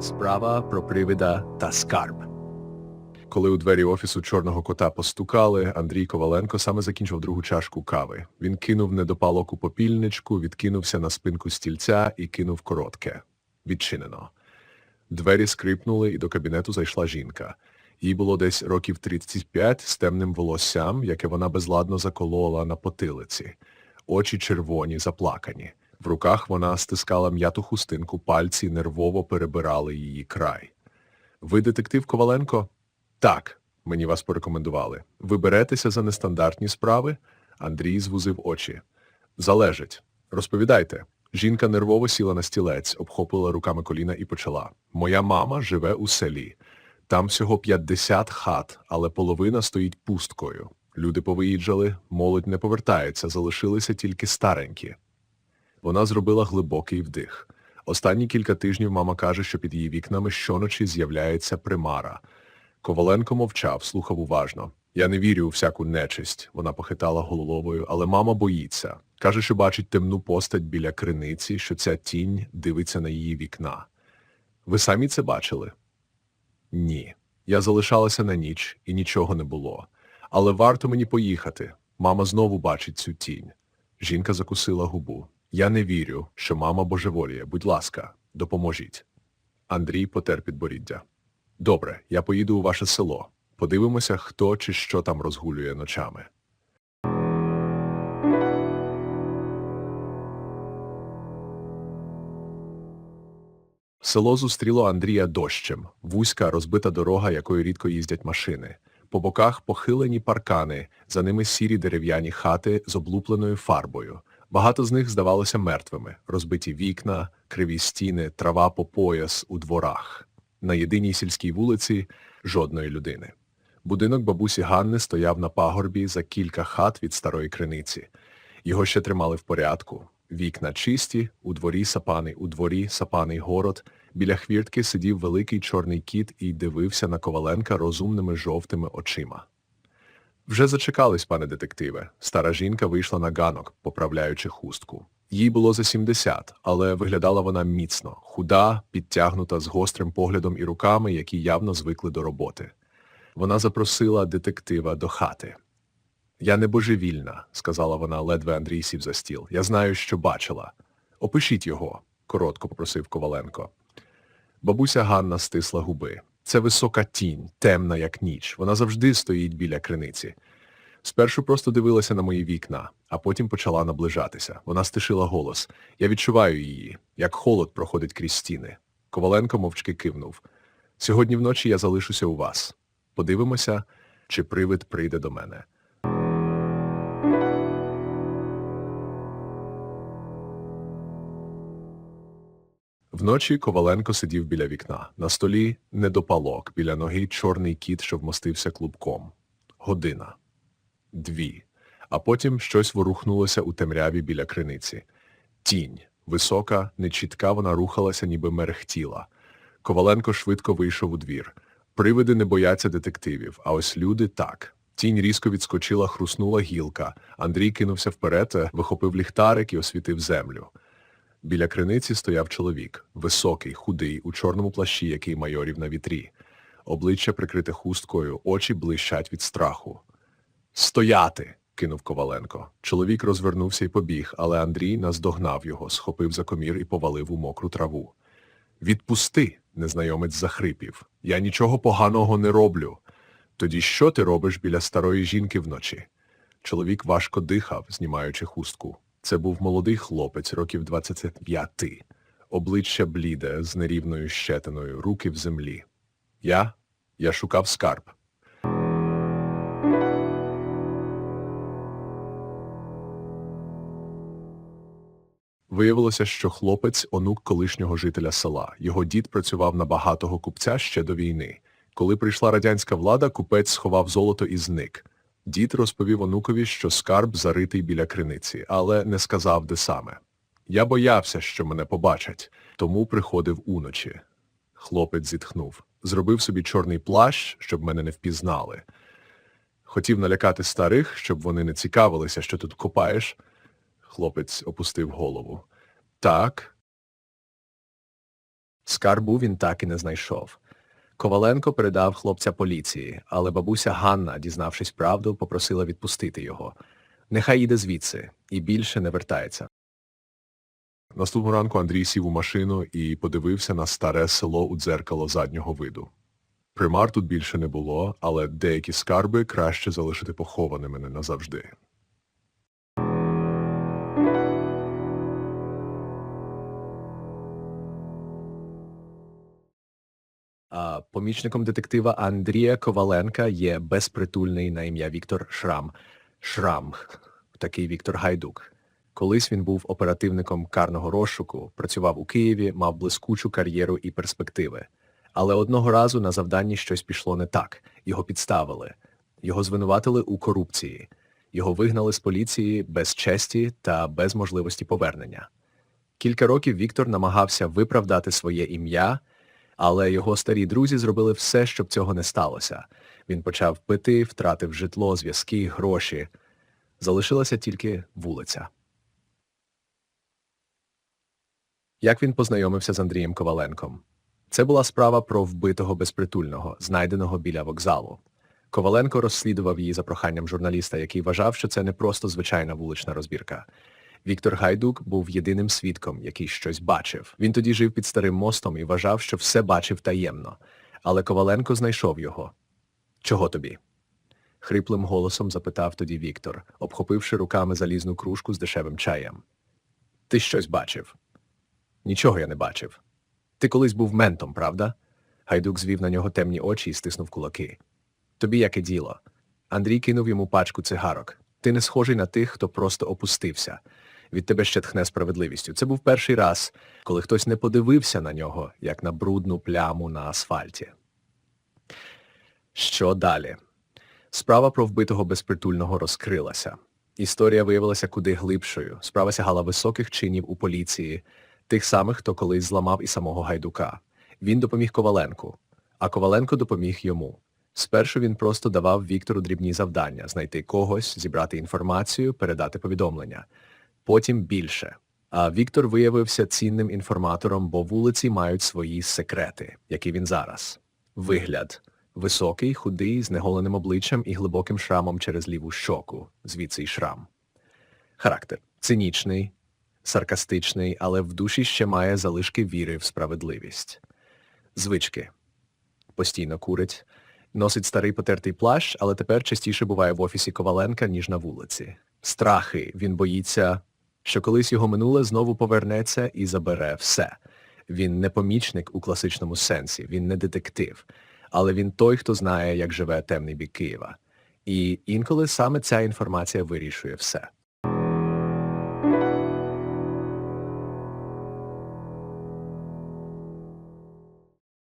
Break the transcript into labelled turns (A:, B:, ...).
A: Справа про привида та скарб. Коли у двері офісу чорного кота постукали, Андрій Коваленко саме закінчив другу чашку кави. Він кинув недопалок у попільничку, відкинувся на спинку стільця і кинув коротке. Відчинено. Двері скрипнули, і до кабінету зайшла жінка. Їй було десь років 35 з темним волоссям, яке вона безладно заколола на потилиці. Очі червоні, заплакані. В руках вона стискала м'яту хустинку, пальці нервово перебирали її край. Ви детектив Коваленко? Так, мені вас порекомендували. Ви беретеся за нестандартні справи? Андрій звузив очі. Залежить. Розповідайте. Жінка нервово сіла на стілець, обхопила руками коліна і почала. Моя мама живе у селі. Там всього 50 хат, але половина стоїть пусткою. Люди повиїжджали, молодь не повертається, залишилися тільки старенькі. Вона зробила глибокий вдих. Останні кілька тижнів мама каже, що під її вікнами щоночі з'являється примара. Коваленко мовчав, слухав уважно. Я не вірю у всяку нечисть, вона похитала головою, але мама боїться. Каже, що бачить темну постать біля криниці, що ця тінь дивиться на її вікна. Ви самі це бачили? Ні. Я залишалася на ніч і нічого не було. Але варто мені поїхати. Мама знову бачить цю тінь. Жінка закусила губу. Я не вірю, що мама божеволіє. Будь ласка, допоможіть. Андрій потер підборіддя. Добре, я поїду у ваше село. Подивимося, хто чи що там розгулює ночами. Село зустріло Андрія дощем, вузька розбита дорога, якою рідко їздять машини. По боках похилені паркани, за ними сірі дерев'яні хати з облупленою фарбою. Багато з них здавалося мертвими, розбиті вікна, криві стіни, трава по пояс у дворах. На єдиній сільській вулиці жодної людини. Будинок бабусі Ганни стояв на пагорбі за кілька хат від старої криниці. Його ще тримали в порядку. Вікна чисті, у дворі сапаний, у дворі сапаний город. Біля хвіртки сидів великий чорний кіт і дивився на Коваленка розумними жовтими очима. Вже зачекались, пане детективе. Стара жінка вийшла на ганок, поправляючи хустку. Їй було за 70, але виглядала вона міцно, худа, підтягнута з гострим поглядом і руками, які явно звикли до роботи. Вона запросила детектива до хати. Я не божевільна, сказала вона, ледве Андрій сів за стіл. Я знаю, що бачила. Опишіть його, коротко попросив Коваленко. Бабуся Ганна стисла губи. Це висока тінь, темна, як ніч. Вона завжди стоїть біля криниці. Спершу просто дивилася на мої вікна, а потім почала наближатися. Вона стишила голос. Я відчуваю її, як холод проходить крізь стіни. Коваленко мовчки кивнув. Сьогодні вночі я залишуся у вас. Подивимося, чи привид прийде до мене. Вночі Коваленко сидів біля вікна. На столі недопалок, біля ноги чорний кіт, що вмостився клубком. Година. Дві. А потім щось ворухнулося у темряві біля криниці. Тінь. Висока, нечітка вона рухалася, ніби мерехтіла. Коваленко швидко вийшов у двір. Привиди не бояться детективів, а ось люди так. Тінь різко відскочила, хруснула гілка. Андрій кинувся вперед, вихопив ліхтарик і освітив землю. Біля криниці стояв чоловік, високий, худий, у чорному плащі, який майорів на вітрі. Обличчя прикрите хусткою, очі блищать від страху. Стояти! кинув Коваленко. Чоловік розвернувся і побіг, але Андрій наздогнав його, схопив за комір і повалив у мокру траву. Відпусти, незнайомець захрипів. Я нічого поганого не роблю. Тоді що ти робиш біля старої жінки вночі? Чоловік важко дихав, знімаючи хустку. Це був молодий хлопець, років 25. Обличчя бліде, з нерівною щетиною, руки в землі. Я? Я шукав скарб. Виявилося, що хлопець – онук колишнього жителя села. Його дід працював на багатого купця ще до війни. Коли прийшла радянська влада, купець сховав золото і зник. Дід розповів онукові, що скарб заритий біля криниці, але не сказав, де саме. Я боявся, що мене побачать, тому приходив уночі. Хлопець зітхнув. Зробив собі чорний плащ, щоб мене не впізнали. Хотів налякати старих, щоб вони не цікавилися, що тут копаєш. Хлопець опустив голову. Так. Скарбу він так і не знайшов. Коваленко передав хлопця поліції, але бабуся Ганна, дізнавшись правду, попросила відпустити його. Нехай їде звідси і більше не вертається. Наступного ранку Андрій сів у машину і подивився на старе село у дзеркало заднього виду. Примар тут більше не було, але деякі скарби краще залишити похованими не назавжди. Помічником детектива Андрія Коваленка є безпритульний на ім'я Віктор Шрам. Шрам. Такий Віктор Гайдук. Колись він був оперативником карного розшуку, працював у Києві, мав блискучу кар'єру і перспективи. Але одного разу на завданні щось пішло не так. Його підставили. Його звинуватили у корупції. Його вигнали з поліції без честі та без можливості повернення. Кілька років Віктор намагався виправдати своє ім'я, але його старі друзі зробили все, щоб цього не сталося. Він почав пити, втратив житло, зв'язки, гроші. Залишилася тільки вулиця. Як він познайомився з Андрієм Коваленком? Це була справа про вбитого безпритульного, знайденого біля вокзалу. Коваленко розслідував її за проханням журналіста, який вважав, що це не просто звичайна вулична розбірка. Віктор Гайдук був єдиним свідком, який щось бачив. Він тоді жив під старим мостом і вважав, що все бачив таємно. Але Коваленко знайшов його. Чого тобі? Хриплим голосом запитав тоді Віктор, обхопивши руками залізну кружку з дешевим чаєм. Ти щось бачив? Нічого я не бачив. Ти колись був ментом, правда? Гайдук звів на нього темні очі і стиснув кулаки. Тобі яке діло? Андрій кинув йому пачку цигарок. Ти не схожий на тих, хто просто опустився. Від тебе ще тхне справедливістю. Це був перший раз, коли хтось не подивився на нього, як на брудну пляму на асфальті. Що далі? Справа про вбитого безпритульного розкрилася. Історія виявилася куди глибшою. Справа сягала високих чинів у поліції, тих самих, хто колись зламав і самого Гайдука. Він допоміг Коваленку, а Коваленко допоміг йому. Спершу він просто давав Віктору дрібні завдання – знайти когось, зібрати інформацію, передати повідомлення. Потім більше. А Віктор виявився цінним інформатором, бо вулиці мають свої секрети, які він зараз. Вигляд. Високий, худий, з неголеним обличчям і глибоким шрамом через ліву щоку, звідси й шрам. Характер. Цинічний, саркастичний, але в душі ще має залишки віри в справедливість. Звички. Постійно курить. Носить старий потертий плащ, але тепер частіше буває в офісі Коваленка, ніж на вулиці. Страхи. Він боїться, що колись його минуле знову повернеться і забере все. Він не помічник у класичному сенсі, він не детектив. Але він той, хто знає, як живе темний бік Києва. І інколи саме ця інформація вирішує все.